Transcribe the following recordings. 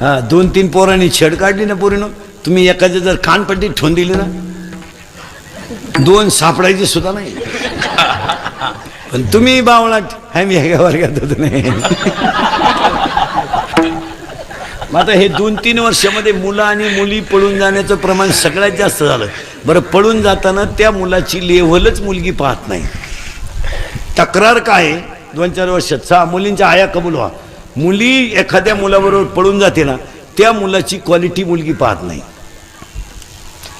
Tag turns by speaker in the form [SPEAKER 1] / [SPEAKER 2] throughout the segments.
[SPEAKER 1] हा दोन तीन पोरांनी छेड काढली ना पोरीनं. तुम्ही एखाद्या जर कानपट्टी ठेवून दिली ना दोन सापडायचे सुद्धा नाही. पण तुम्ही बावळाट आम्ही एका वर्गात होत नाही मग आता हे दोन तीन वर्षामध्ये मुलं आणि मुली पळून जाण्याचं प्रमाण सगळ्यात जास्त झालं. बरं पळून जाताना त्या मुलाची लेव्हलच मुलगी पाहत नाही. तक्रार काय दोन चार वर्षात. सहा मुलींच्या आया कबूल व्हा. मुली एखाद्या मुलाबरोबर पळून जाते ना त्या मुलाची क्वालिटी मुलगी पाहत नाही.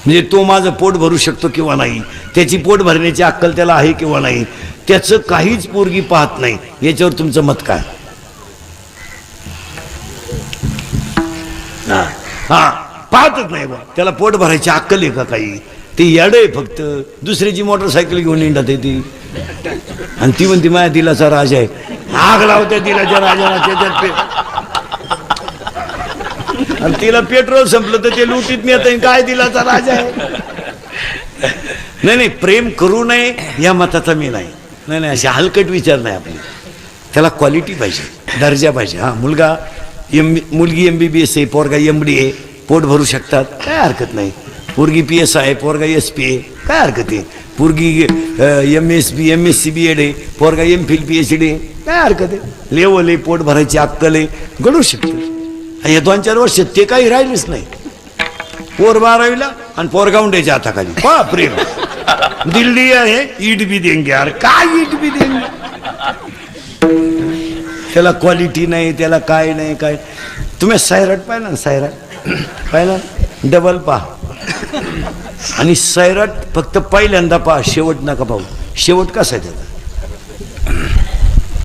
[SPEAKER 1] म्हणजे तो माझं पोट भरू शकतो किंवा नाही त्याची पोट भरण्याची अक्कल त्याला आहे किंवा नाही त्याचं काहीच पोरगी पाहत नाही. याच्यावर तुमचं मत काय? हा हा, पाहतच नाही बा त्याला पोट भरायची अक्कल आहे का काही? ते येड आहे फक्त. दुसऱ्याची मोटरसायकल घेऊन येतात ती. आणि ती म्हणते माया दिलाचा राजा आहे. आग लावत्या दिलाच्या राजाला त्याच्यात पे- आणि तिला पेट्रोल संपलं तर ते लुटीत नेत काय दिलाचा राजा आहे? नाही नाही प्रेम करू नये या मताचा मी नाही. नाही नाही असे हलकट विचार नाही आपले. त्याला क्वालिटी पाहिजे दर्जा पाहिजे. हा मुलगा एम मुलगी एम बी बी एस आहे पोरगा एम डी आहे पोट भरू शकतात काय हरकत नाही. पोरगी पी एस आहे पोरगा एस पी आहे काय हरकत आहे? पोरगी M S B M S C B Ed आहे पोरगा M Phil P H D आहे काय हरकत आहे? लेवल आहे पोट भरायची अक्कल आहे घडू शकतं. हे दोन चार वर्ष ते काही राहिलेच नाही. पोर बारावीला आणि पोरगावंड्याच्या हाताखाली. पा प्रेम दिल्ली आहे ईट बी देंगे. अरे काय ईट बी देंगे? त्याला क्वालिटी नाही त्याला काय नाही काय. तुम्ही सायराट पाहिला ना सायराट? पाहिला? डबल पहा. आणि सैराट फक्त पहिल्यांदा पहा शेवट नका पाहू. शेवट कसा आहे त्याचा?